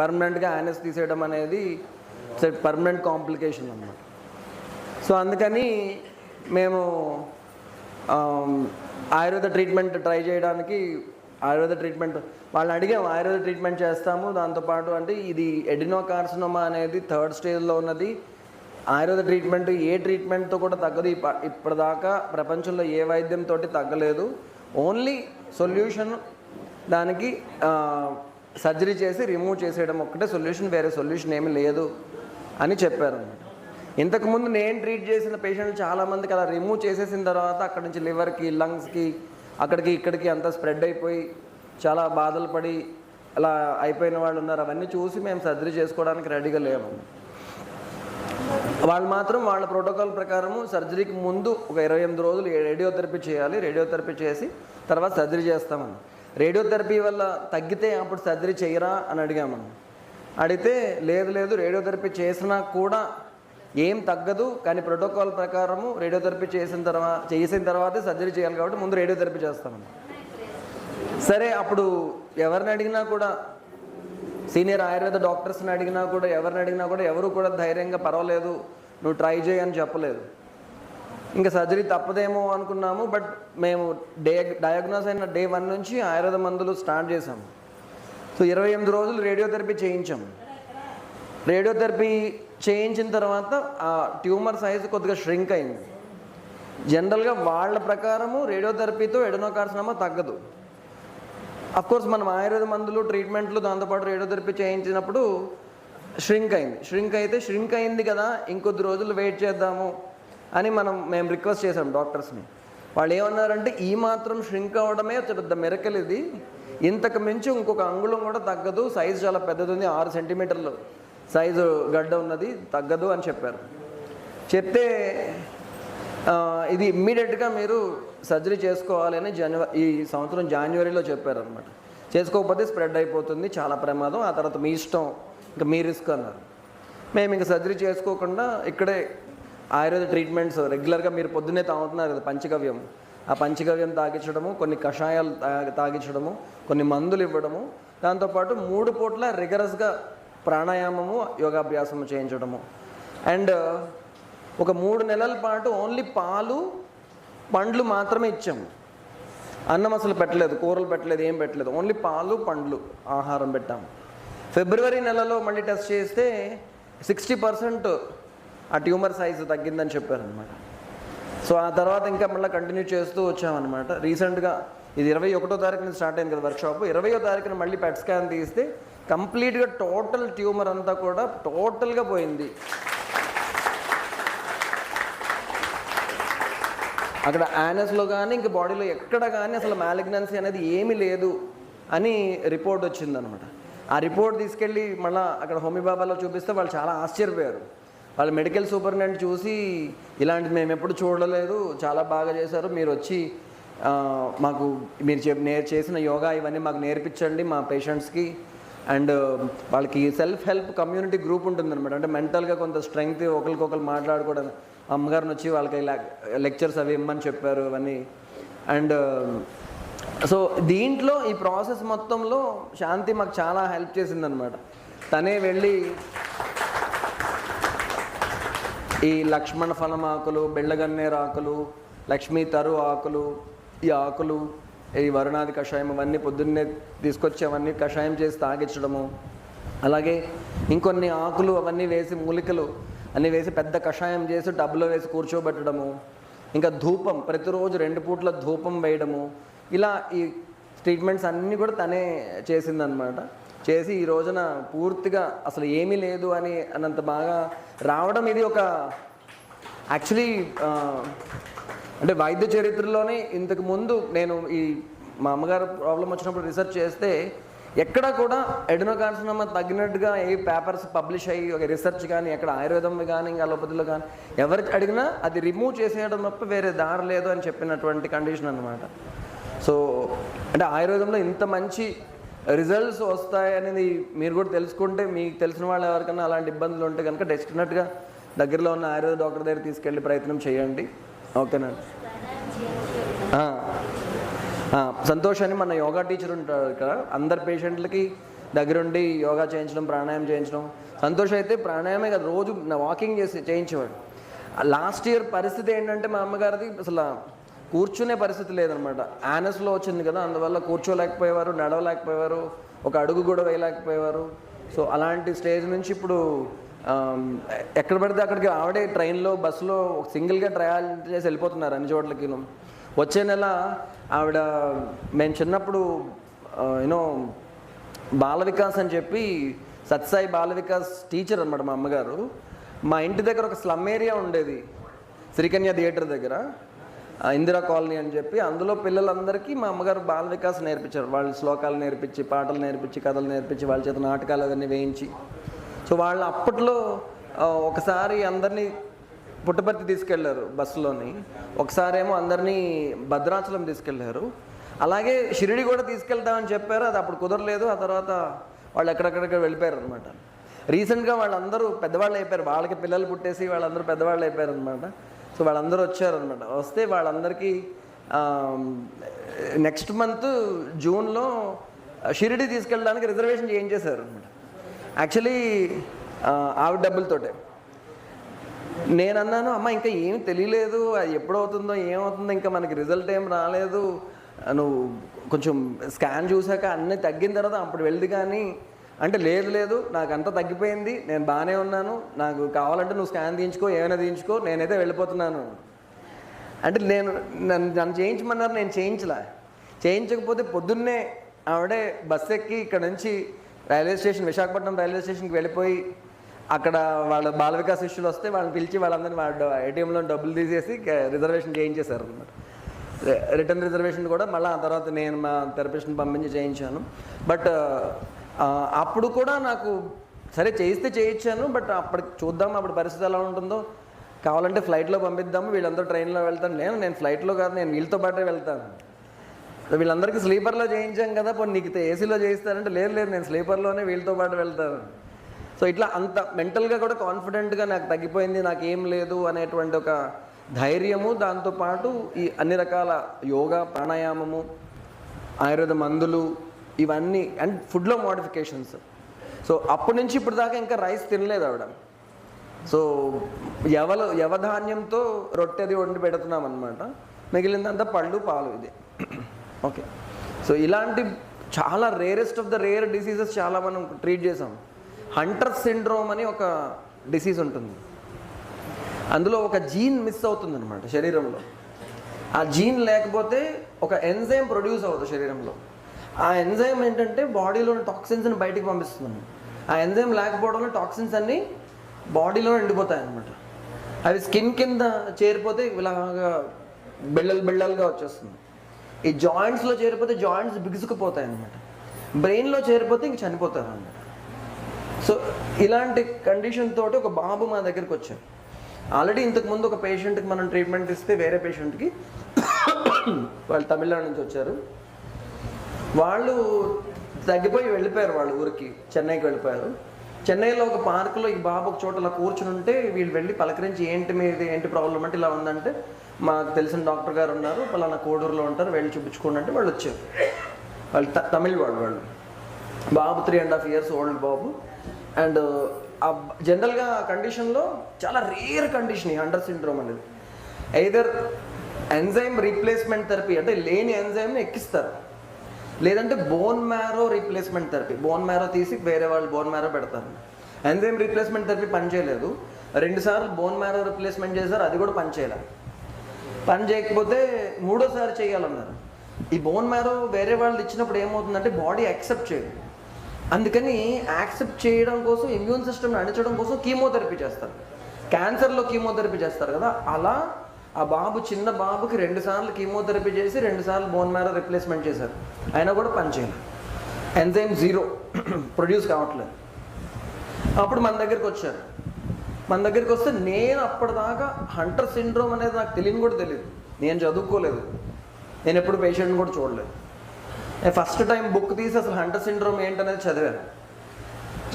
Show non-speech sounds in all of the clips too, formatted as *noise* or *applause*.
పర్మనెంట్గా యానస్ తీసేయడం అనేది పర్మనెంట్ కాంప్లికేషన్ అన్నమాట. సో అందుకని మేము ఆయుర్వేద ట్రీట్మెంట్ ట్రై చేయడానికి ఆయుర్వేద ట్రీట్మెంట్ వాళ్ళని అడిగాము ఆయుర్వేద ట్రీట్మెంట్ చేస్తాము దాంతోపాటు అంటే ఇది ఎడినోకార్సినోమా అనేది థర్డ్ స్టేజ్లో ఉన్నది. ఆయుర్వేద ట్రీట్మెంట్ ఏ ట్రీట్మెంట్తో కూడా తగ్గదు ఇప్పటిదాకా ప్రపంచంలో ఏ వైద్యంతో తగ్గలేదు. ఓన్లీ సొల్యూషన్ దానికి సర్జరీ చేసి రిమూవ్ చేసేయడం ఒక్కటే సొల్యూషన్ వేరే సొల్యూషన్ ఏమీ లేదు అని చెప్పారు అనమాట ఇంతకుముందు నేను ట్రీట్ చేసిన పేషెంట్లు చాలామందికి అలా రిమూవ్ చేసేసిన తర్వాత అక్కడి నుంచి లివర్కి లంగ్స్కి అక్కడికి ఇక్కడికి అంతా స్ప్రెడ్ అయిపోయి చాలా బాధలు పడి అలా అయిపోయిన వాళ్ళు ఉన్నారు. అవన్నీ చూసి మేము సర్జరీ చేసుకోవడానికి రెడీగా లేము. వాళ్ళు మాత్రం వాళ్ళ ప్రోటోకాల్ ప్రకారము సర్జరీకి ముందు ఒక ఇరవై ఎనిమిది రోజులు రేడియోథెరపీ చేయాలి. రేడియోథెరపీ చేసి తర్వాత సర్జరీ చేస్తామని. రేడియోథెరపీ వల్ల తగ్గితే అప్పుడు సర్జరీ చేయరా అని అడిగాము. అడిగితే లేదు లేదు రేడియోథెరపీ చేసినా కూడా ఏం తగ్గదు కానీ ప్రోటోకాల్ ప్రకారము రేడియోథెరపీ చేసిన తర్వాత చేసిన తర్వాతే సర్జరీ చేయాలి కాబట్టి ముందు రేడియోథెరపీ చేస్తామని. సరే అప్పుడు ఎవరిని అడిగినా కూడా సీనియర్ ఆయుర్వేద డాక్టర్స్ని అడిగినా కూడా ఎవరిని అడిగినా కూడా ఎవరు కూడా ధైర్యంగా పర్వాలేదు నువ్వు ట్రై చేయని చెప్పలేదు. ఇంకా సర్జరీ తప్పదేమో అనుకున్నాము బట్ మేము డే డయాగ్నోస్ అయిన డే వన్ నుంచి ఆయుర్వేద మందులు స్టార్ట్ చేసాము సో ఇరవై ఎనిమిది రోజులు రేడియోథెరపీ చేయించాము. రేడియోథెరపీ చేయించిన తర్వాత ఆ ట్యూమర్ సైజు కొద్దిగా ష్రింక్ అయింది. జనరల్గా వాళ్ళ ప్రకారము రేడియోథెరపీతో ఎడనోకార్సినమా తగ్గదు. కోర్స్ మనం ఆయుర్వేద మందులు ట్రీట్మెంట్లు దాంతోపాటు రేడియోథెరపీ చేయించినప్పుడు ష్రింక్ అయింది. ష్రింక్ అయితే ష్రింక్ అయింది కదా ఇంకొద్ది రోజులు వెయిట్ చేద్దాము. అని మనం మేము రిక్వెస్ట్ చేసాం డాక్టర్స్ని వాళ్ళు ఏమన్నారంటే ఈ మాత్రం ష్రింక్ అవ్వడమే పెద్ద మెరకల్ ఇది. ఇంతకు మించి ఇంకొక అంగుళం కూడా తగ్గదు. సైజు చాలా పెద్దది ఉంది. ఆరు సెంటీమీటర్లు సైజు గడ్డ ఉన్నది. తగ్గదు అని చెప్పారు. చెప్తే ఇది ఇమ్మీడియట్గా మీరు సర్జరీ చేసుకోవాలని జనవరి ఈ సంవత్సరం జనవరిలో చెప్పారనమాట చేసుకోకపోతే స్ప్రెడ్ అయిపోతుంది. చాలా ప్రమాదం. ఆ తర్వాత మీ ఇష్టం. ఇంకా మీ రిస్క్ అన్నారు. మేము ఇంకా సర్జరీ చేసుకోకుండా ఇక్కడే ఆయుర్వేద ట్రీట్మెంట్స్ రెగ్యులర్గా మీరు పొద్దున్నే తాగుతున్నారు కదా పంచగవ్యం. ఆ పంచగవ్యం తాగించడము కొన్ని కషాయాలు తాగించడము కొన్ని మందులు ఇవ్వడము దాంతోపాటు మూడు పూట్ల రిగరస్గా ప్రాణాయామము యోగాభ్యాసము చేయించడము. అండ్ ఒక మూడు నెలల పాటు ఓన్లీ పాలు పండ్లు మాత్రమే ఇచ్చాము అన్నం అసలు పెట్టలేదు కూరలు పెట్టలేదు ఏం పెట్టలేదు. ఓన్లీ పాలు పండ్లు ఆహారం పెట్టాము ఫిబ్రవరి నెలలో మళ్ళీ టెస్ట్ చేస్తే సిక్స్టీ పర్సెంట్ ఆ ట్యూమర్ సైజు తగ్గిందని చెప్పారనమాట సో ఆ తర్వాత ఇంకా మళ్ళీ కంటిన్యూ చేస్తూ వచ్చామన్నమాట. రీసెంట్గా ఇది ఇరవై ఒకటో తారీఖున స్టార్ట్ అయింది కదా వర్క్షాప్. ఇరవయో తారీఖున మళ్ళీ పెట్ స్కాన్ తీస్తే కంప్లీట్గా టోటల్ ట్యూమర్ అంతా కూడా టోటల్గా పోయింది. అక్కడ యానస్లో కానీ ఇంక బాడీలో ఎక్కడ కానీ అసలు మ్యాలిగ్నెన్సీ అనేది ఏమీ లేదు అని రిపోర్ట్ వచ్చిందనమాట ఆ రిపోర్ట్ తీసుకెళ్ళి మళ్ళీ అక్కడ హోమిబాబాలో చూపిస్తే వాళ్ళు చాలా ఆశ్చర్యపోయారు. వాళ్ళు మెడికల్ సూపరింటెండెంట్ చూసి ఇలాంటిది మేము ఎప్పుడు చూడలేదు చాలా బాగా చేశారు. మీరు వచ్చి మాకు మీరు చెప్ నేర్ చేసిన యోగా ఇవన్నీ మాకు నేర్పించండి మా పేషెంట్స్కి. అండ్ వాళ్ళకి సెల్ఫ్ హెల్ప్ కమ్యూనిటీ గ్రూప్ ఉంటుందన్నమాట. అంటే మెంటల్గా కొంత స్ట్రెంగ్త్ ఒకరికొకరు మాట్లాడుకోవడం. అమ్మగారిని వచ్చి వాళ్ళకి లెక్చర్స్ అవి ఇమ్మని చెప్పారు అవన్నీ అండ్ సో దీంట్లో ఈ ప్రాసెస్ మొత్తంలో శాంతి మాకు చాలా హెల్ప్ చేసిందనమాట తనే వెళ్ళి ఈ లక్ష్మణ ఫలం ఆకులు బెళ్ళగన్నేరు ఆకులు లక్ష్మీ తరు ఆకులు ఈ ఆకులు ఈ వరుణాది కషాయం ఇవన్నీ పొద్దున్నే తీసుకొచ్చి అవన్నీ కషాయం చేసి తాగించడము. అలాగే ఇంకొన్ని ఆకులు అవన్నీ వేసి మూలికలు అన్నీ వేసి పెద్ద కషాయం చేసి డబ్బులో వేసి కూర్చోబెట్టడము. ఇంకా ధూపం ప్రతిరోజు రెండు పూట్ల ధూపం వేయడము. ఇలా ఈ ట్రీట్మెంట్స్ అన్నీ కూడా తనే చేసిందనమాట చేసి ఈ రోజున పూర్తిగా అసలు ఏమీ లేదు అని అన్నంత బాగా రావడం ఇది ఒక యాక్చువల్లీ అంటే వైద్య చరిత్రలోనే ఇంతకు ముందు నేను ఈ మా అమ్మగారు ప్రాబ్లం వచ్చినప్పుడు రీసెర్చ్ చేస్తే ఎక్కడ కూడా ఎడనోకాన్సనమా తగ్గినట్టుగా ఏ పేపర్స్ పబ్లిష్ అయ్యి ఒక రీసెర్చ్ కానీ ఎక్కడ ఆయుర్వేదం కానీ ఇంకా అలోపతిలో కానీ ఎవరికి అడిగినా అది రిమూవ్ చేసేయడం తప్ప వేరే దారి లేదు అని చెప్పినటువంటి కండిషన్ అన్నమాట. సో అంటే ఆయుర్వేదంలో ఇంత మంచి రిజల్ట్స్ వస్తాయనేది మీరు కూడా తెలుసుకుంటే మీకు తెలిసిన వాళ్ళు ఎవరికైనా అలాంటి ఇబ్బందులు ఉంటే కనుక డెస్టినట్గా దగ్గరలో ఉన్న ఆయుర్వేద డాక్టర్ దగ్గర తీసుకెళ్ళి ప్రయత్నం చేయండి. ఓకేనండి సంతోష్ అని మన యోగా టీచర్ ఉంటారు ఇక్కడ. అందరు పేషెంట్లకి దగ్గరుండి యోగా చేయించడం ప్రాణాయామం చేయించడం. సంతోష్ అయితే ప్రాణాయామే కదా రోజు వాకింగ్ చేసి చేయించేవాడు. లాస్ట్ ఇయర్ పరిస్థితి ఏంటంటే మా అమ్మగారిది అసలు కూర్చునే పరిస్థితి లేదనమాట. యానస్లో వచ్చింది కదా అందువల్ల కూర్చోలేకపోయేవారు నడవలేకపోయేవారు ఒక అడుగు కూడా వేయలేకపోయేవారు. సో అలాంటి స్టేజ్ నుంచి ఇప్పుడు ఎక్కడ పడితే అక్కడికి ఆవిడే ట్రైన్లో బస్సులో సింగిల్గా ట్రయల్ చేసి వెళ్ళిపోతున్నారు అన్ని చోట్లకి వచ్చే నెల ఆవిడ మేము చిన్నప్పుడు యూనో బాల వికాస్ అని చెప్పి సత్సాయి బాల వికాస్ టీచర్ అనమాట మా అమ్మగారు. మా ఇంటి దగ్గర ఒక స్లమ్ ఏరియా ఉండేది శ్రీకన్య థియేటర్ దగ్గర. ఇందిరా కాలనీ అని చెప్పి అందులో పిల్లలందరికీ మా అమ్మగారు బాల వికాస్ నేర్పించారు. వాళ్ళు శ్లోకాలు నేర్పించి పాటలు నేర్పించి కథలు నేర్పించి వాళ్ళ చేత నాటకాలు అవన్నీ వేయించి. సో వాళ్ళు అప్పట్లో ఒకసారి అందరినీ పుట్టపర్తి తీసుకెళ్ళారు బస్సులోని. ఒకసారి ఏమో అందరినీ భద్రాచలం తీసుకెళ్ళారు. అలాగే షిరిడి కూడా తీసుకెళ్తామని చెప్పారు. అది అప్పుడు కుదరలేదు. ఆ తర్వాత వాళ్ళు ఎక్కడెక్కడికి వెళ్ళిపోయారు అనమాట రీసెంట్గా వాళ్ళందరూ పెద్దవాళ్ళు అయిపోయారు. వాళ్ళకి పిల్లలు పుట్టేసి వాళ్ళందరూ పెద్దవాళ్ళు అయిపోయారు అనమాట సో వాళ్ళందరూ వచ్చారనమాట వస్తే వాళ్ళందరికీ నెక్స్ట్ మంత్ జూన్లో షిరిడి తీసుకెళ్ళడానికి రిజర్వేషన్ చేయించేశారు అనమాట యాక్చువల్లీ ఆవిడ డబ్బులతోటే. నేను అన్నాను అమ్మ ఇంకా ఏం తెలియలేదు అది ఎప్పుడవుతుందో ఏమవుతుందో ఇంకా మనకి రిజల్ట్ ఏం రాలేదు. నువ్వు కొంచెం స్కాన్ చూసాక అన్నీ తగ్గిన తర్వాత అప్పుడు వెళ్ళి కానీ అంటే లేదు లేదు నాకు అంతా తగ్గిపోయింది నేను బాగానే ఉన్నాను నాకు కావాలంటే నువ్వు స్కాన్ తీయించుకో ఏమైనా తీయించుకో నేనైతే వెళ్ళిపోతున్నాను. అంటే నేను నన్ను నన్ను చేయించమన్నారు నేను చేయించలే. చేయించకపోతే పొద్దున్నే ఆవిడే బస్ ఎక్కి ఇక్కడ నుంచి రైల్వే స్టేషన్ విశాఖపట్నం రైల్వే స్టేషన్కి వెళ్ళిపోయి అక్కడ వాళ్ళ బాల వికాస్ శిష్యులు వస్తే వాళ్ళని పిలిచి వాళ్ళందరినీ వాళ్ళ ఏటీఎంలో డబ్బులు తీసేసి రిజర్వేషన్ చేయించేశారు అనమాట రిటర్న్ రిజర్వేషన్ కూడా మళ్ళీ ఆ తర్వాత నేను మా థెరపిస్ట్ని పంపించి చేయించాను. బట్ అప్పుడు కూడా నాకు సరే చేయిస్తే చేయించాను బట్ అప్పటికి చూద్దాం అప్పుడు పరిస్థితి ఎలా ఉంటుందో. కావాలంటే ఫ్లైట్లో పంపిద్దాము వీళ్ళందరూ ట్రైన్లో వెళ్తాను. నేను నేను ఫ్లైట్లో కాదు నేను వీళ్ళతో పాటే వెళ్తాను. వీళ్ళందరికీ స్లీపర్లో చేయించాం కదా పోనీ నీకు ఏసీలో చేయిస్తారంటే లేదు లేదు నేను స్లీపర్లోనే వీళ్ళతో పాటు వెళ్తాను. సో ఇట్లా అంత మెంటల్గా కూడా కాన్ఫిడెంట్గా నాకు తగ్గిపోయింది నాకు ఏం లేదు అనేటువంటి ఒక ధైర్యము. దాంతోపాటు ఈ అన్ని రకాల యోగా ప్రాణాయామము ఆయుర్వేద మందులు ఇవన్నీ అండ్ ఫుడ్లో మోడిఫికేషన్స్ సో అప్పటి నుంచి ఇప్పుడు దాకా ఇంకా రైస్ తినలేదు ఆవిడ. సో ఎవలు యవధాన్యంతో రొట్టెది వండి పెడుతున్నాం అనమాట మిగిలిందంతా పళ్ళు పాలు ఇది. ఓకే సో ఇలాంటి చాలా rarest of the rare diseases చాలా మనం ట్రీట్ చేసాం. హంటర్ సిండ్రోమ్ అని ఒక డిసీజ్ ఉంటుంది. అందులో ఒక జీన్ మిస్ అవుతుంది అనమాట శరీరంలో. ఆ జీన్ లేకపోతే ఒక ఎంజైమ్ ప్రొడ్యూస్ అవుతుంది శరీరంలో. ఆ ఎంజైమ్ ఏంటంటే బాడీలోని టాక్సిన్స్ని బయటికి పంపిస్తుంది. ఆ ఎంజైమ్ లేకపోవడం వల్ల టాక్సిన్స్ అన్నీ బాడీలో ఎండిపోతాయి అనమాట అవి స్కిన్ కింద చేరిపోతే ఇలాగా బిళ్ళలు బిళ్ళలుగా వచ్చేస్తుంది. ఈ జాయింట్స్లో చేరిపోతే జాయింట్స్ బిగుసుకుపోతాయి అనమాట బ్రెయిన్లో చేరిపోతే ఇంక చనిపోతారు అనమాట సో ఇలాంటి కండిషన్ తోటి ఒక బాబు మా దగ్గరికి వచ్చారు. ఆల్రెడీ ఇంతకుముందు ఒక పేషెంట్కి మనం ట్రీట్మెంట్ ఇస్తే వేరే పేషెంట్కి *coughs* వాళ్ళు తమిళనాడు నుంచి వచ్చారు. వాళ్ళు తగ్గిపోయి వెళ్ళిపోయారు వాళ్ళ ఊరికి చెన్నైకి వెళ్ళిపోయారు. చెన్నైలో ఒక పార్కులో ఈ బాబు ఒక చోట అలా కూర్చుని ఉంటే వీళ్ళు వెళ్ళి పలకరించి ఏంటి మీది ఏంటి ప్రాబ్లం అంటే ఇలా ఉందంటే మాకు తెలిసిన డాక్టర్ గారు ఉన్నారు పలానా కోడూరులో ఉంటారు వెళ్ళి చూపించుకోండి అంటే వాళ్ళు వచ్చారు. వాళ్ళు త- తమిళ్ వాళ్ళు వాళ్ళు. బాబు three and half years old Babu. And జనరల్గా ఆ కండిషన్లో చాలా రేర్ కండిషన్ ఈ అండర్ సిండ్రోమ్ అనేది. ఎయిదర్ ఎంజైమ్ రీప్లేస్మెంట్ థెరపీ అంటే లేని ఎంజైమ్ని ఎక్కిస్తారు. లేదంటే bone marrow replacement therapy bone marrow తీసి వేరే వాళ్ళు బోన్ మ్యారో పెడతారు. ఎంజైమ్ రీప్లేస్మెంట్ థెరపీ పనిచేయలేదు రెండుసార్లు బోన్ మ్యారో రీప్లేస్మెంట్ చేశారు అది కూడా పనిచేయలేదు పని చేయకపోతే మూడోసారి చేయాలన్నారు. ఈ బోన్ మ్యారో వేరే వాళ్ళు ఇచ్చినప్పుడు ఏమవుతుందంటే బాడీ యాక్సెప్ట్ చేయదు. అందుకని యాక్సెప్ట్ చేయడం కోసం ఇమ్యూన్ సిస్టమ్ని అణించడం కోసం కీమోథెరపీ చేస్తారు. క్యాన్సర్లో కీమోథెరపీ చేస్తారు కదా అలా ఆ బాబు చిన్న బాబుకి రెండు సార్లు కీమోథెరపీ చేసి రెండు సార్లు బోన్ మ్యారో రిప్లేస్మెంట్ చేశారు. అయినా కూడా పనిచేయలేదు ఎంజైమ్ జీరో ప్రొడ్యూస్ కావట్లేదు. అప్పుడు మన దగ్గరికి వచ్చారు. మన దగ్గరికి వస్తే నేను అప్పటిదాకా హంటర్ సిండ్రోమ్ అనేది నాకు తెలియని కూడా తెలియదు. నేను చదువుకోలేదు. నేను ఎప్పుడు పేషెంట్ని కూడా చూడలేదు. నేను ఫస్ట్ టైం బుక్ తీసి అసలు హంటర్ సిండ్రోమ్ ఏంటనేది చదివాను.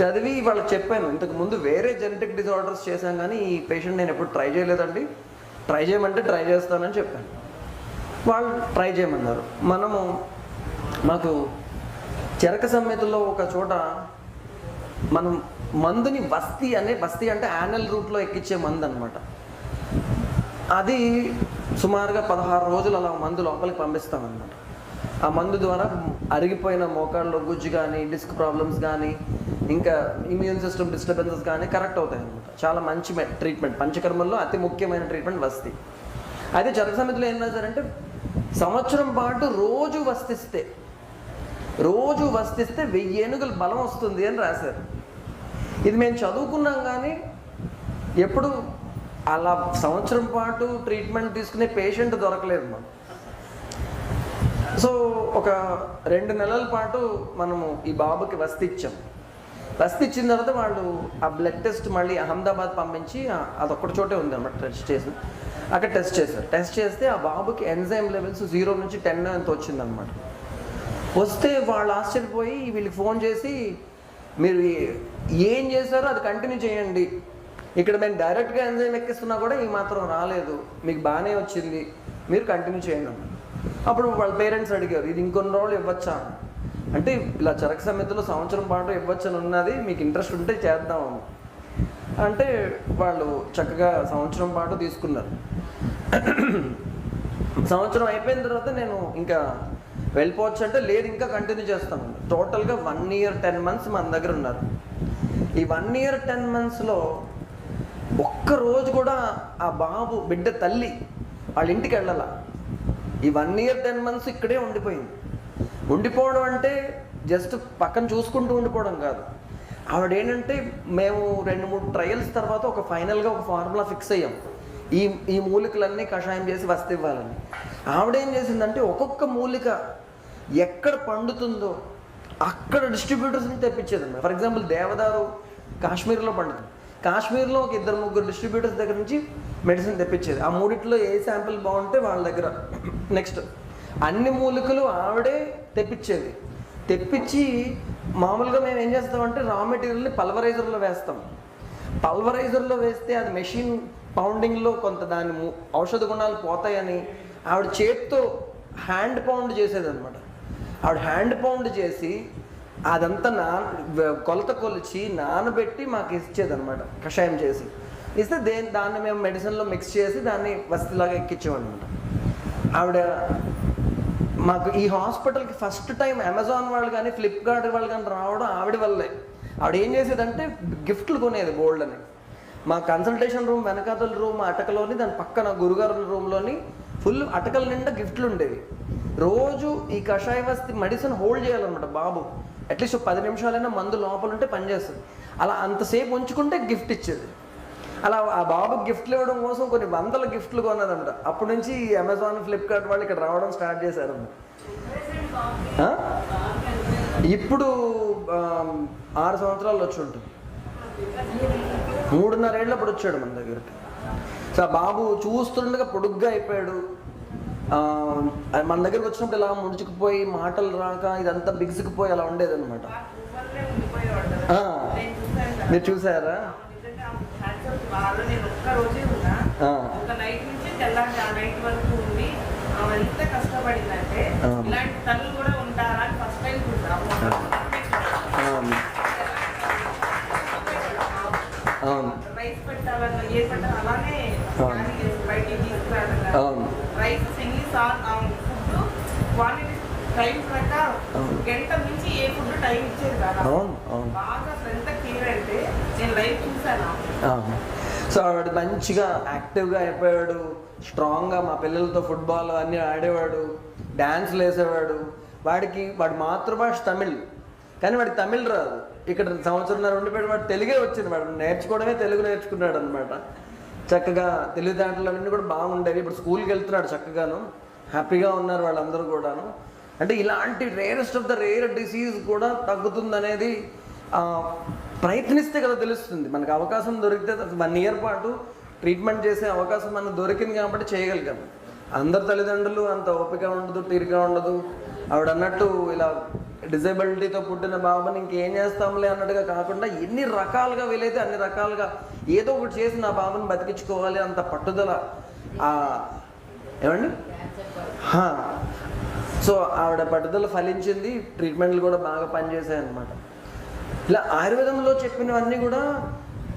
చదివి వాళ్ళకి చెప్పాను ఇంతకు ముందు వేరే జెనెటిక్ డిజార్డర్స్ చేశాం కానీ ఈ పేషెంట్ నేను ఎప్పుడు ట్రై చేయలేదండి. ట్రై చేయమంటే ట్రై చేస్తానని చెప్పాను. వాళ్ళు ట్రై చేయమన్నారు. మనము మాకు చెరక సమ్మెతలో ఒక చోట మనం మందుని బస్తీ అనే బస్తీ అంటే యానల్ రూట్లో ఎక్కించే మందు అనమాట అది సుమారుగా పదహారు రోజులు అలా మందు లోపలికి పంపిస్తామన్నమాట. ఆ మందు ద్వారా అరిగిపోయిన మోకాళ్ళలో గుజ్జు కానీ డిస్క్ ప్రాబ్లమ్స్ కానీ ఇంకా ఇమ్యూన్ సిస్టమ్ డిస్టర్బెన్సెస్ కానీ కరెక్ట్ అవుతాయి అనమాట చాలా మంచి ట్రీట్మెంట్ పంచకర్మల్లో అతి ముఖ్యమైన ట్రీట్మెంట్ వస్తి. అయితే జరగ సమితిలో ఏం రాశారంటే సంవత్సరం పాటు రోజు వస్తిస్తే రోజు వస్తిస్తే వెయ్యి ఏనుగులు బలం వస్తుంది అని రాశారు. ఇది మేము చదువుకున్నాం కానీ ఎప్పుడు అలా సంవత్సరం పాటు ట్రీట్మెంట్ తీసుకునే పేషెంట్ దొరకలేదు మనం సో ఒక రెండు నెలల పాటు మనము ఈ బాబుకి వస్తిచ్చాం ఇచ్చాం ఇచ్చిన తర్వాత వాళ్ళు ఆ బ్లడ్ టెస్ట్ మళ్ళీ అహ్మదాబాద్ పంపించి అదొక్కటి చోటే ఉంది అనమాట టెస్ట్ చేసి. అక్కడ టెస్ట్ చేశారు. టెస్ట్ చేస్తే ఆ బాబుకి ఎంజైమ్ లెవెల్స్ జీరో నుంచి టెన్ అంత వచ్చిందనమాట వస్తే వాళ్ళు ఆశ్చర్యపోయి వీళ్ళకి ఫోన్ చేసి మీరు ఏం చేశారో అది కంటిన్యూ చేయండి. ఇక్కడ మేము డైరెక్ట్గా ఎంజైమ్ ఎక్కిస్తున్నా కూడా ఈ మాత్రం రాలేదు. మీకు బాగానే వచ్చింది. మీరు కంటిన్యూ చేయండి అప్పుడు వాళ్ళ పేరెంట్స్ అడిగారు ఇది ఇంకొన్ని రోజులు ఇవ్వచ్చా? అంటే ఇలా చరక సమితిలో సంవత్సరం పాటు ఇవ్వచ్చని ఉన్నది మీకు ఇంట్రెస్ట్ ఉంటే చేద్దాం. అంటే వాళ్ళు చక్కగా సంవత్సరం పాటు తీసుకున్నారు. సంవత్సరం అయిపోయిన తర్వాత నేను ఇంకా వెళ్ళిపోవచ్చు అంటే లేదు ఇంకా కంటిన్యూ చేస్తాను. టోటల్గా వన్ ఇయర్ టెన్ మంత్స్ మన దగ్గర ఉన్నారు. ఈ వన్ ఇయర్ టెన్ మంత్స్లో ఒక్క రోజు కూడా ఆ బాబు బిడ్డ తల్లి వాళ్ళ ఇంటికి వెళ్ళాల. ఈ వన్ ఇయర్ టెన్ మంత్స్ ఇక్కడే ఉండిపోయింది. ఉండిపోవడం అంటే జస్ట్ పక్కన చూసుకుంటూ ఉండిపోవడం కాదు. ఆవిడ ఏంటంటే మేము రెండు మూడు ట్రయల్స్ తర్వాత ఒక ఫైనల్గా ఒక ఫార్ములా ఫిక్స్ అయ్యాం. ఈ ఈ మూలికలన్నీ కషాయం చేసి వస్తే ఇవ్వాలని. ఆవిడ ఏం చేసిందంటే ఒక్కొక్క మూలిక ఎక్కడ పండుతుందో అక్కడ డిస్ట్రిబ్యూటర్స్ని తెప్పించేది ఫర్ ఎగ్జాంపుల్ దేవదారు కాశ్మీర్లో పండుతుంది. కాశ్మీర్లో ఒక ఇద్దరు ముగ్గురు డిస్ట్రిబ్యూటర్స్ దగ్గర నుంచి మెడిసిన్ తెప్పించేది. ఆ మూడిట్లో ఏ శాంపిల్ బాగుంటే వాళ్ళ దగ్గర. నెక్స్ట్ అన్ని మూలికలు ఆవిడే తెప్పించేది. తెప్పించి మామూలుగా మేము ఏం చేస్తామంటే రా మెటీరియల్ని పల్వరైజర్లో వేస్తాం. పల్వరైజర్లో వేస్తే అది మెషిన్ పౌండింగ్లో కొంత దాని ము- ఔషధ గుణాలు పోతాయని ఆవిడ చేత్తో హ్యాండ్ పౌండ్ చేసేదన్నమాట. ఆవిడ హ్యాండ్ పౌండ్ చేసి అదంతా నా కొలత కొలిచి నానబెట్టి మాకు ఇచ్చేదన్నమాట కషాయం చేసి. ఇస్తే దేని దాన్ని మేము మెడిసిన్లో మిక్స్ చేసి దాన్ని వస్తులాగా ఎక్కించామన్నమాట ఆవిడ మాకు ఈ హాస్పిటల్కి ఫస్ట్ టైం అమెజాన్ వాళ్ళు కానీ ఫ్లిప్కార్ట్ వాళ్ళు కానీ రావడం ఆవిడ వల్లే. ఆవిడ ఏం చేసేదంటే గిఫ్ట్లు కొనేది గోల్డ్ అని. మా కన్సల్టేషన్ రూమ్ వెనకాతల రూమ్ అటకలోని దాని పక్కన గురుగారు రూమ్లోని ఫుల్ అటకల నిండా గిఫ్ట్లు ఉండేవి. రోజు ఈ కషాయ వస్తి మెడిసిన్ హోల్డ్ చేయాలన్నమాట బాబు. అట్లీస్ట్ పది నిమిషాలైనా మందు లోపల ఉంటే పనిచేస్తుంది. అలా అంతసేపు ఉంచుకుంటే గిఫ్ట్ ఇచ్చేది. అలా ఆ బాబుకి గిఫ్ట్లు ఇవ్వడం కోసం కొన్ని వందల గిఫ్ట్లు కొన్నదన్నమాట అప్పటి నుంచి అమెజాన్ ఫ్లిప్కార్ట్ వాళ్ళు ఇక్కడ రావడం స్టార్ట్ చేశారు? ఇప్పుడు ఆరు సంవత్సరాలు వచ్చి ఉంటుంది. మూడున్నర ఏళ్ళు అప్పుడు వచ్చాడు మన దగ్గరికి. సో ఆ బాబు చూస్తుండగా పొడుగ్గా అయిపోయాడు. మన దగ్గరికి వచ్చినప్పుడు ఇలా ముడుచుకుపోయి మాటలు రాక ఇదంతా బిగుసుకుపోయి అలా ఉండేదన్నమాట. మీరు చూసారా? వాళ్ళు నేను ఒక్క రోజే ఉన్నా. ఒక నైట్ నుంచి తెల్లారి ఆ నైట్ వరకు ఉండి ఆమె ఎంత కష్టపడిందంటే. ఇలాంటి తల్లు కూడా ఉంటారా అని ఫస్ట్ టైం చూసాము రైస్ పెట్టాలన్న ఏ పెట్టాలి అలానే బయటికి తీసుకురావడం అవును. రైస్ ఎన్ని సార్లు ఫుడ్ క్వాంటిటీ టైం అవును. గంట నుంచి ఏ ఫుడ్ టైం ఇచ్చేది కదా. బాగా ఎంత క్లియర్ అంటే నేను లైవ్ చూసాను. సో ఆవిడ మంచిగా యాక్టివ్గా అయిపోయాడు. స్ట్రాంగ్గా మా పిల్లలతో ఫుట్బాల్ అన్నీ ఆడేవాడు. డ్యాన్స్లు వేసేవాడు. వాడికి వాడి మాతృభాష తమిళ్. కానీ వాడికి తమిళ్ రాదు. ఇక్కడ సంవత్సరంన్నర ఉండిపోయాడు వాడు తెలుగే వచ్చింది. వాడు నేర్చుకోవడమే తెలుగు నేర్చుకున్నాడు అనమాట చక్కగా తెలివితేటలు అవన్నీ కూడా బాగుండేవి. ఇప్పుడు స్కూల్కి వెళ్తున్నాడు చక్కగాను. హ్యాపీగా ఉన్నారు వాళ్ళందరూ కూడాను. అంటే ఇలాంటి rarest of the rare disease కూడా తగ్గుతుందనేది ప్రయత్నిస్తే కదా తెలుస్తుంది. మనకు అవకాశం దొరికితే వన్ ఇయర్ పాటు ట్రీట్మెంట్ చేసే అవకాశం మనకు దొరికింది కాబట్టి చేయగలిగాం. అందరు తల్లిదండ్రులు అంత ఓపిక ఉండదు తీరిక ఉండదు. ఆవిడ అన్నట్టు ఇలా డిజబిలిటీతో పుట్టిన బాబుని ఇంకేం చేస్తాంలే అన్నట్టుగా కాకుండా ఎన్ని రకాలుగా వీలైతే అన్ని రకాలుగా ఏదో ఒకటి చేసి నా బాబుని బతికించుకోవాలి అంత పట్టుదల. ఏమండి? సో ఆవిడ పట్టుదల ఫలించింది ట్రీట్మెంట్లు కూడా బాగా పనిచేసాయి అనమాట ఇలా ఆయుర్వేదంలో చెప్పినవన్నీ కూడా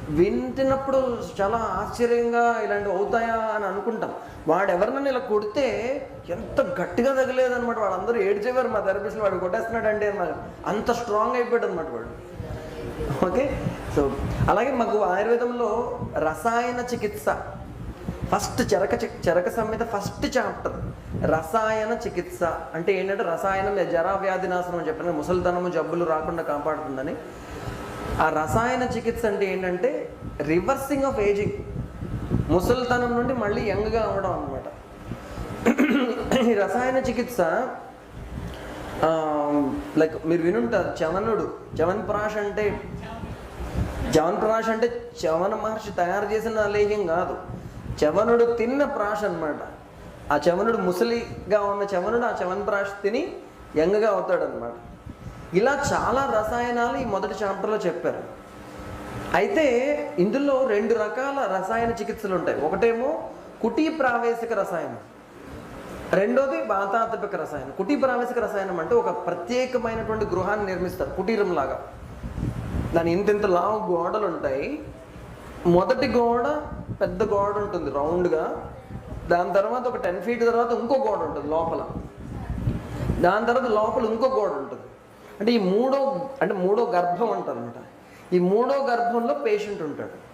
వింటున్నప్పుడు చాలా ఆశ్చర్యంగా ఇలాంటివి అవుతాయా అని అనుకుంటాం. వాడు ఎవరినైనా ఇలా కొడితే ఎంత గట్టిగా తగలేదనమాట వాళ్ళందరూ ఏడ్చేవారు మా థెరపిస్ట్లో వాడు కొట్టేస్తున్నాడు అంటే అన్నమాట అంత స్ట్రాంగ్ అయిపోయాడు అనమాట వాడు. ఓకే? సో అలాగే మాకు ఆయుర్వేదంలో రసాయన చికిత్స ఫస్ట్ చరక చి- చరక సంహిత ఫస్ట్ చాప్టర్. రసాయన చికిత్స. అంటే ఏంటంటే రసాయనం జరా వ్యాధి నాశనం అని చెప్పిన ముసలితనము జబ్బులు రాకుండా కాపాడుతుందని. ఆ రసాయన చికిత్స అంటే ఏంటంటే రివర్సింగ్ ఆఫ్ ఏజింగ్. ముసలితనం నుండి మళ్ళీ యంగ్గా అవడం అనమాట ఈ రసాయన చికిత్స లైక్ మీరు వినుంటారు చవనుడు. చవన్ ప్రాష్ అంటే చవన్ ప్రాష్ అంటే చవన మహర్షి తయారు చేసిన లేహ్యం కాదు. చవనుడు తిన్న ప్రాష్ అనమాట ఆ చవనుడు ముసలిగా ఉన్న చవనుడు ఆ చవన్ ప్రాష్ తిని యంగ్గా అవుతాడనమాట ఇలా చాలా రసాయనాలు ఈ మొదటి చాప్టర్లో చెప్పారు. అయితే ఇందులో రెండు రకాల రసాయన చికిత్సలు ఉంటాయి. ఒకటేమో కుటీ ప్రావేశిక రసాయనం. రెండోది వాతాత్మక రసాయనం. కుటీ ప్రావేశిక రసాయనం అంటే ఒక ప్రత్యేకమైనటువంటి గృహాన్ని నిర్మిస్తారు. కుటీరం లాగా దాని ఇంత ఇంత లావు గోడలు ఉంటాయి మొదటి గోడ పెద్ద గోడ ఉంటుంది రౌండ్గా. దాని తర్వాత ఒక టెన్ ఫీట్ తర్వాత ఇంకో గోడ ఉంటుంది లోపల. దాని తర్వాత లోపల ఇంకో గోడ ఉంటుంది. అంటే ఈ మూడో అంటే మూడో గర్భం అంటారనమాట ఈ మూడో గర్భంలో పేషెంట్ ఉంటాడు.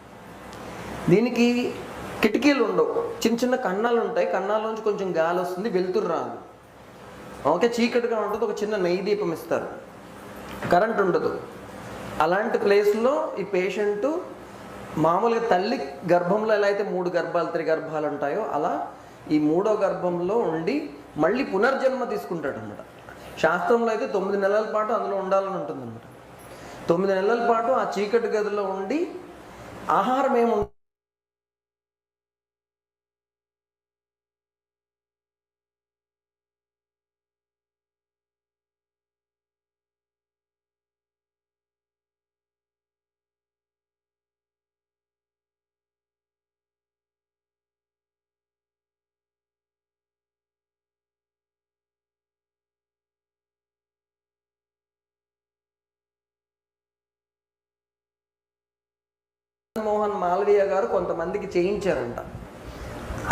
దీనికి కిటికీలు ఉండవు. చిన్న చిన్న కన్నాలు ఉంటాయి. కన్నాల్లోంచి కొంచెం గాలి వస్తుంది వెలుతురు రాదు. ఓకే చీకటిగా ఉంటుంది ఒక చిన్న నెయ్యి దీపం ఇస్తారు. కరెంట్ ఉండదు. అలాంటి ప్లేస్లో ఈ పేషెంటు మామూలుగా తల్లి గర్భంలో ఎలా అయితే మూడు గర్భాలు త్రి గర్భాలు ఉంటాయో అలా ఈ మూడో గర్భంలో ఉండి మళ్ళీ పునర్జన్మ తీసుకుంటాడు అనమాట శాస్త్రంలో అయితే తొమ్మిది నెలల పాటు అందులో ఉండాలని ఉంటుందన్నమాట. తొమ్మిది నెలల పాటు ఆ చీకటి గదిలో ఉండి ఆహారం ఏమి మోహన్ మాలవీయ గారు కొంతమందికి చేయించారంట.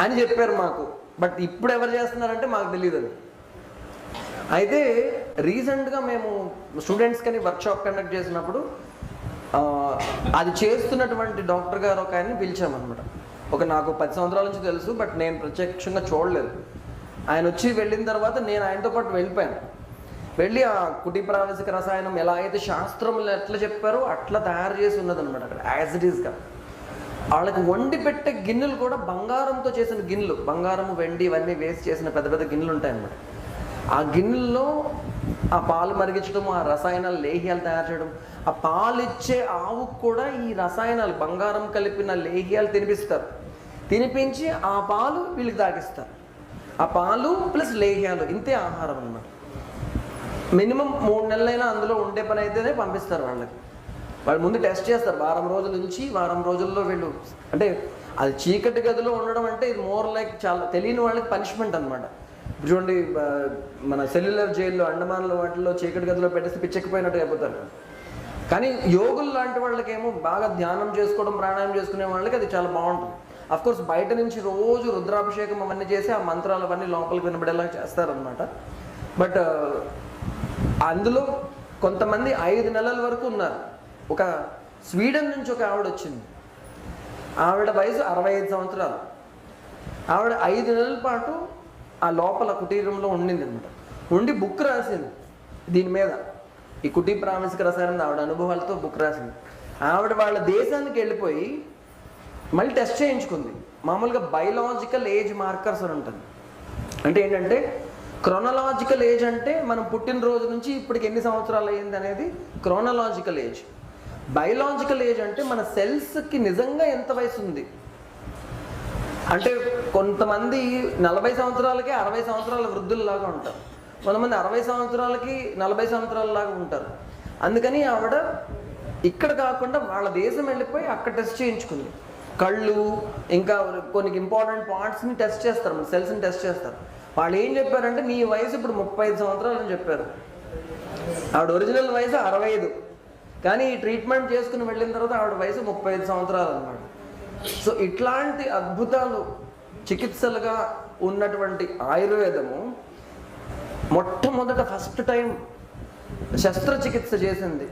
అని చెప్పారు మాకు. బట్ ఇప్పుడు ఎవరు చేస్తున్నారంటే మాకు తెలియదు అది అయితే రీసెంట్గా మేము స్టూడెంట్స్ కని వర్క్షాప్ కండక్ట్ చేసినప్పుడు అది చేస్తున్నటువంటి డాక్టర్ గారు ఒక ఆయన్ని పిలిచామన్నమాట. ఒక నాకు పది సంవత్సరాల నుంచి తెలుసు బట్ నేను ప్రత్యక్షంగా చూడలేదు. ఆయన వచ్చి వెళ్ళిన తర్వాత నేను ఆయనతో పాటు వెళ్ళిపోయాను. వెళ్ళి ఆ కుటి ప్రావేశిక రసాయనం ఎలా అయితే శాస్త్రంలో ఎట్లా చెప్పారో అట్లా తయారు చేసి ఉన్నదన్నమాట అక్కడ యాజ్ ఇట్ ఈస్గా వాళ్ళకి వండి పెట్టే గిన్నెలు కూడా బంగారంతో చేసిన గిన్నెలు. బంగారం వెండి ఇవన్నీ వేసి చేసిన పెద్ద పెద్ద గిన్నెలు ఉంటాయన్నమాట. ఆ గిన్నెల్లో ఆ పాలు మరిగించడం ఆ రసాయనాలు లేహ్యాలు తయారు చేయడం ఆ పాలు ఇచ్చే ఆవుకు కూడా ఈ రసాయనాలు బంగారం కలిపిన లేహ్యాలు తినిపిస్తారు. తినిపించి ఆ పాలు వీళ్ళకి తాగిస్తారు. ఆ పాలు ప్లస్ లేహ్యాలు ఇంతే ఆహారం అన్నమాట. మినిమం మూడు నెలలైనా అందులో ఉండే పని అయితేనే పంపిస్తారు వాళ్ళకి. వాళ్ళు ముందు టెస్ట్ చేస్తారు. వారం రోజుల నుంచి వారం రోజుల్లో వీళ్ళు అంటే అది చీకటి గదిలో ఉండడం అంటే ఇది మోర్ లైక్ చాలా తెలియని వాళ్ళకి పనిష్మెంట్ అనమాట చూడండి మన సెల్యులర్ జైల్లో అండమాన్లో వాటిల్లో చీకటి గదిలో పెట్టేసి పిచ్చెక్కిపోయినట్టు అయిపోతారు. కానీ యోగులు లాంటి వాళ్ళకేమో బాగా ధ్యానం చేసుకోవడం ప్రాణాయామం చేసుకునే వాళ్ళకి అది చాలా బాగుంటుంది. అఫ్ కోర్స్ బయట నుంచి రోజు రుద్రాభిషేకం అవన్నీ చేసి ఆ మంత్రాలు అవన్నీ లోపలికి వినబడేలా చేస్తారనమాట బట్ అందులో కొంతమంది ఐదు నెలల వరకు ఉన్నారు. ఒక స్వీడన్ నుంచి ఒక ఆవిడ వచ్చింది. ఆవిడ వయసు అరవై ఐదు సంవత్సరాలు. ఆవిడ ఐదు నెలల పాటు ఆ లోపల కుటీరంలో ఉండింది అనమాట ఉండి బుక్ రాసింది దీని మీద. ఈ కుటీ ప్రామిసిక రసాయన ఆవిడ అనుభవాలతో బుక్ రాసింది. ఆవిడ వాళ్ళ దేశానికి వెళ్ళిపోయి మళ్ళీ టెస్ట్ చేయించుకుంది. మామూలుగా బయలాజికల్ ఏజ్ మార్కర్స్ అని ఉంటుంది. అంటే ఏంటంటే క్రోనలాజికల్ ఏజ్ అంటే మనం పుట్టినరోజు నుంచి ఇప్పటికి ఎన్ని సంవత్సరాలు అయ్యింది అనేది క్రోనలాజికల్ ఏజ్. బయలాజికల్ ఏజ్ అంటే మన సెల్స్కి నిజంగా ఎంత వయసు ఉంది? అంటే కొంతమంది నలభై సంవత్సరాలకి అరవై సంవత్సరాల వృద్ధుల్లాగా ఉంటారు. కొంతమంది అరవై సంవత్సరాలకి నలభై సంవత్సరాలలాగా ఉంటారు. అందుకని ఆవిడ ఇక్కడ కాకుండా వాళ్ళ దేశం వెళ్ళిపోయి అక్కడ టెస్ట్ చేయించుకుంది. కళ్ళు ఇంకా కొన్ని ఇంపార్టెంట్ పార్ట్స్ని టెస్ట్ చేస్తారు మన సెల్స్ని టెస్ట్ చేస్తారు. వాళ్ళు ఏం చెప్పారంటే నీ వయసు ఇప్పుడు ముప్పై ఐదు సంవత్సరాలు అని చెప్పారు. ఆవిడ ఒరిజినల్ వయసు అరవై ఐదు. కానీ ఈ ట్రీట్మెంట్ చేసుకుని వెళ్ళిన తర్వాత ఆవిడ వయసు ముప్పై ఐదు సంవత్సరాలు అనమాట సో ఇట్లాంటి అద్భుతాలు చికిత్సలుగా ఉన్నటువంటి ఆయుర్వేదము మొట్టమొదట ఫస్ట్ టైం శస్త్రచికిత్స చేసింది.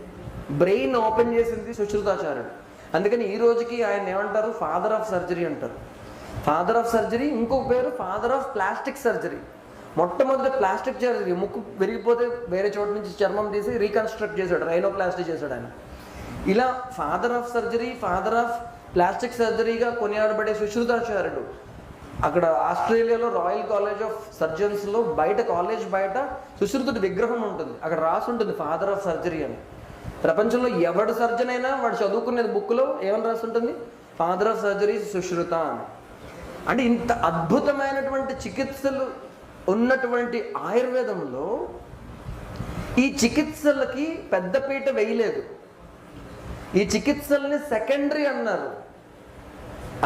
బ్రెయిన్ ఓపెన్ చేసింది సుశ్రుతాచార్యుడు. అందుకని ఈ రోజుకి ఆయన ఏమంటారు? ఫాదర్ ఆఫ్ సర్జరీ అంటారు. ఫాదర్ ఆఫ్ సర్జరీ ఇంకొక పేరు ఫాదర్ ఆఫ్ ప్లాస్టిక్ సర్జరీ మొట్టమొదటి ప్లాస్టిక్ సర్జరీ ముక్కు విరిగిపోతే వేరే చోట నుంచి చర్మం తీసి రీకన్స్ట్రక్ట్ చేశాడు రైనోప్లాస్టిక్ చేశాడు ఆయన. ఇలా father of surgery father of plastic సర్జరీగా కొనియాడబడే సుశ్రుతాచార్యుడు అక్కడ ఆస్ట్రేలియాలో రాయల్ కాలేజ్ ఆఫ్ సర్జన్స్లో బయట కాలేజ్ బయట సుశ్రుతుడి విగ్రహం ఉంటుంది. అక్కడ రాసి ఉంటుంది ఫాదర్ ఆఫ్ సర్జరీ అని. ప్రపంచంలో ఎవడు సర్జన్ అయినా వాడు చదువుకునేది బుక్లో ఏమని రాసి ఉంటుంది? ఫాదర్ ఆఫ్ సర్జరీ సుశ్రుత అని. అంటే ఇంత అద్భుతమైనటువంటి చికిత్సలు ఉన్నటువంటి ఆయుర్వేదంలో ఈ చికిత్సలకి పెద్దపీట వేయలేదు. ఈ చికిత్సల్ని సెకండరీ అన్నారు.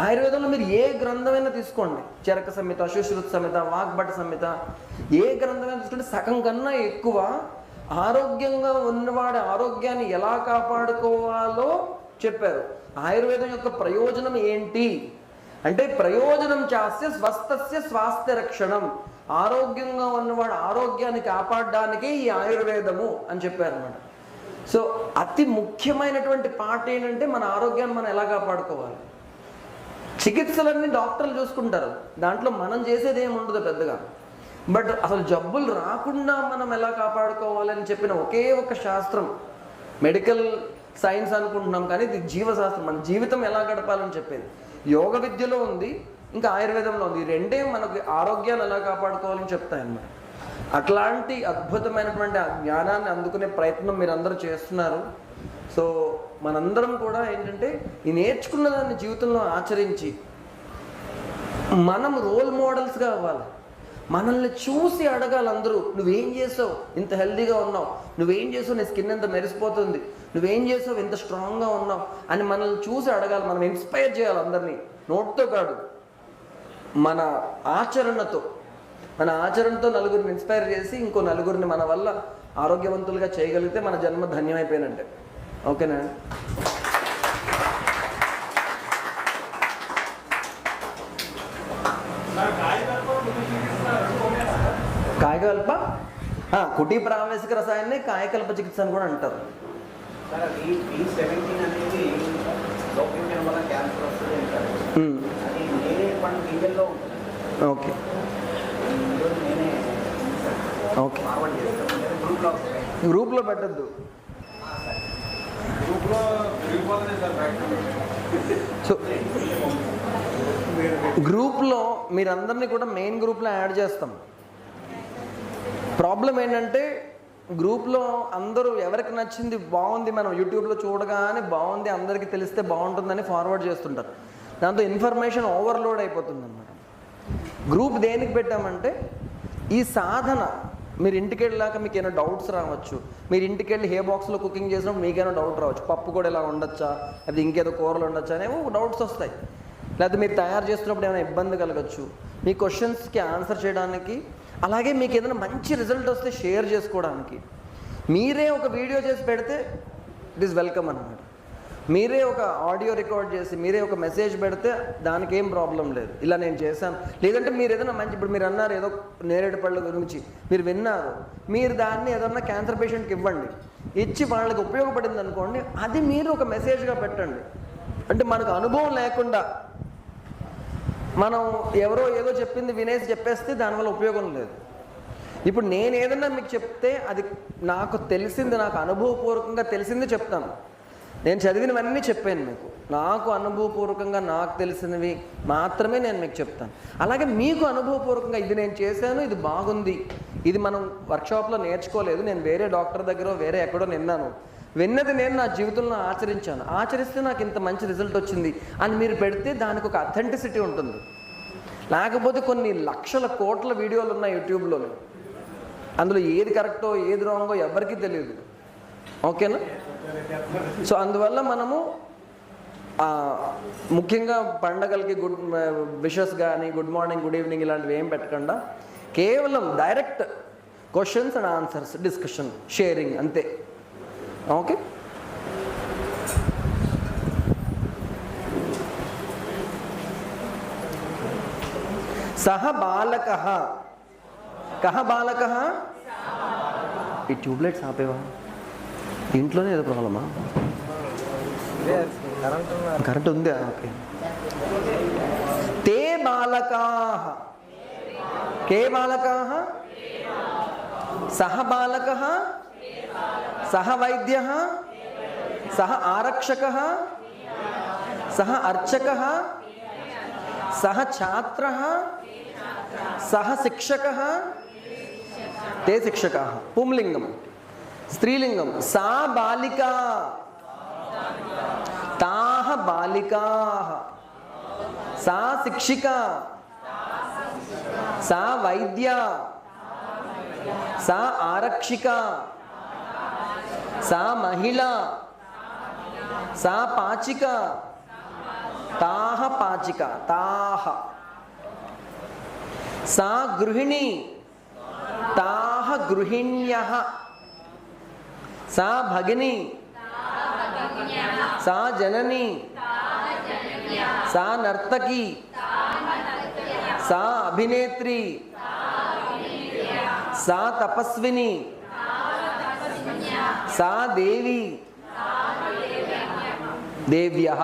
ఆయుర్వేదంలో మీరు ఏ గ్రంథమైనా తీసుకోండి. చరక సంహిత సుశ్రుత సంహిత వాగ్భట సంహిత ఏ గ్రంథమైనా తీసుకుంటే సగం కన్నా ఎక్కువ ఆరోగ్యంగా ఉన్నవాడి ఆరోగ్యాన్ని ఎలా కాపాడుకోవాలో చెప్పారు. ఆయుర్వేదం యొక్క ప్రయోజనం ఏంటి? అంటే ప్రయోజనం చేస్తే స్వస్థస్య స్వాస్థ్య రక్షణం ఆరోగ్యంగా ఉన్నవాడు ఆరోగ్యాన్ని కాపాడడానికే ఈ ఆయుర్వేదము అని చెప్పారు అన్నమాట సో అతి ముఖ్యమైనటువంటి పాట ఏంటంటే మన ఆరోగ్యాన్ని మనం ఎలా కాపాడుకోవాలి? చికిత్సలన్నీ డాక్టర్లు చూసుకుంటారు. దాంట్లో మనం చేసేది ఏమి ఉండదు పెద్దగా. బట్ అసలు జబ్బులు రాకుండా మనం ఎలా కాపాడుకోవాలని చెప్పిన ఒకే ఒక శాస్త్రం. మెడికల్ సైన్స్ అనుకుంటున్నాం కానీ ఇది జీవశాస్త్రం. మన జీవితం ఎలా గడపాలని చెప్పేది. యోగ విద్యలో ఉంది ఇంకా ఆయుర్వేదంలో ఉంది. ఈ రెండే మనకి ఆరోగ్యాన్ని ఎలా కాపాడుకోవాలని చెప్తాయన్నమాట అట్లాంటి అద్భుతమైనటువంటి ఆ జ్ఞానాన్ని అందుకునే ప్రయత్నం మీరందరూ చేస్తున్నారు. సో మనందరం కూడా ఏంటంటే ఈ నేర్చుకున్న దాన్ని జీవితంలో ఆచరించి మనం రోల్ మోడల్స్గా అవ్వాలి. మనల్ని చూసి అడగాలి అందరూ నువ్వేం చేసావు? ఇంత హెల్దీగా ఉన్నావు. నువ్వేం చేసావు? నీ స్కిన్ ఎంత మెరిసిపోతుంది? నువ్వేం చేసావు? ఇంత స్ట్రాంగ్గా ఉన్నావు అని మనల్ని చూసి అడగాలి. మనం ఇన్స్పైర్ చేయాలి అందరినీ. నోట్తో కాదు. మన ఆచరణతో. మన ఆచరణతో నలుగురిని ఇన్స్పైర్ చేసి ఇంకో నలుగురిని మన వల్ల ఆరోగ్యవంతులుగా చేయగలిగితే మన జన్మ ధన్యమైపోయినట్టే ఓకేనా? కాయకల్ప? కుటీ ప్రావేశిక రసాయన్ని కాయకల్ప చికిత్స అని కూడా అంటారు. ఓకే. ఓకే. గ్రూప్లో వస్తాయి గ్రూప్లో పెట్టద్దు సో గ్రూప్లో మీరందరినీ కూడా మెయిన్ గ్రూప్లో యాడ్ చేస్తాం. ప్రాబ్లం ఏంటంటే గ్రూప్లో అందరూ ఎవరికి నచ్చింది బాగుంది మనం యూట్యూబ్లో చూడగానే బాగుంది అందరికీ తెలిస్తే బాగుంటుందని ఫార్వర్డ్ చేస్తుంటారు. దాంతో ఇన్ఫర్మేషన్ ఓవర్లోడ్ అయిపోతుంది అన్నమాట గ్రూప్ దేనికి పెట్టామంటే ఈ సాధన మీరు ఇంటికి వెళ్ళాక మీకు ఏమైనా డౌట్స్ రావచ్చు మీరు ఇంటికి వెళ్ళి హే బాక్స్లో కుకింగ్ చేసినప్పుడు మీకైనా డౌట్ రావచ్చు పప్పు కూడా ఇలా ఉండొచ్చా అది ఇంకేదో కూరలు ఉండొచ్చా అనేవి డౌట్స్ వస్తాయి. లేకపోతే మీరు తయారు చేస్తున్నప్పుడు ఏమైనా ఇబ్బంది కలగచ్చు మీ క్వశ్చన్స్కి ఆన్సర్ చేయడానికి అలాగే మీకు ఏదైనా మంచి రిజల్ట్ వస్తే షేర్ చేసుకోవడానికి. మీరే ఒక వీడియో చేసి పెడితే ఇట్ ఈస్ వెల్కమ్ అనమాట మీరే ఒక ఆడియో రికార్డ్ చేసి మీరే ఒక మెసేజ్ పెడితే దానికి ఏం ప్రాబ్లం లేదు. ఇలా నేను చేశాను. లేదంటే మీరు ఏదైనా మంచి ఇప్పుడు మీరు అన్నారు ఏదో నేరేడు పళ్ళ గురించి మీరు విన్నారు. మీరు దాన్ని ఏదన్నా క్యాన్సర్ పేషెంట్కి ఇవ్వండి. ఇచ్చి వాళ్ళకి ఉపయోగపడింది అనుకోండి అది మీరు ఒక మెసేజ్గా పెట్టండి. అంటే మనకు అనుభవం లేకుండా మనం ఎవరో ఏదో చెప్పింది వినేసి చెప్పేస్తే దానివల్ల ఉపయోగం లేదు. ఇప్పుడు నేను ఏదన్నా మీకు చెప్తే అది నాకు తెలిసింది నాకు అనుభవపూర్వకంగా తెలిసింది చెప్తాను. నేను చదివినవన్నీ చెప్పాను మీకు. నాకు అనుభవపూర్వకంగా నాకు తెలిసినవి మాత్రమే నేను మీకు చెప్తాను. అలాగే మీకు అనుభవపూర్వకంగా ఇది నేను చేశాను ఇది బాగుంది. ఇది మనం వర్క్షాప్లో నేర్చుకోలేదు. నేను వేరే డాక్టర్ దగ్గర వేరే ఎక్కడో నిన్నాను. విన్నది నేను నా జీవితంలో ఆచరించాను. ఆచరిస్తే నాకు ఇంత మంచి రిజల్ట్ వచ్చింది అని మీరు పెడితే దానికి ఒక అథెంటిసిటీ ఉంటుంది. లేకపోతే కొన్ని లక్షల కోట్ల వీడియోలు ఉన్నాయి యూట్యూబ్లో అందులో ఏది కరెక్టో ఏది రాంగో ఎవరికీ తెలియదు. ఓకేనా? సో అందువల్ల మనము ముఖ్యంగా పండగలకి గుడ్ విషెస్ కానీ గుడ్ మార్నింగ్ గుడ్ ఈవినింగ్ ఇలాంటివి ఏం పెట్టకుండా కేవలం direct questions and answers discussion sharing అంతే. ఓకే సహ బాలక. కహ బాలక? ఈ ట్యూబ్లైట్స్ ఆపేవా? ఇంట్లోనే ఏదో ప్రాబ్లమా? కరెంట్ ఉందా? ఓకే. తే బాలకా. కే బాలకా? సహ బాలక? సహ వైద్య సహ ఆరక్షక సహ అర్చక సహ ఛాత్ర సహ శిక్షక తే శిక్షక పుంలింగం స్త్రీలింగం సా బాలికా తాహ బాలికా సా శిక్షిక సా వైద్య సా ఆరక్షిక सा महिला, सा पाचिका ताह पाचिका ताह सा गृहिणी ताह गृहिण्यः। सा भगिनी, सा जननी, सा नर्तकी, सा अभिनेत्री, सा तपस्विनी। सा देवी। देव्य।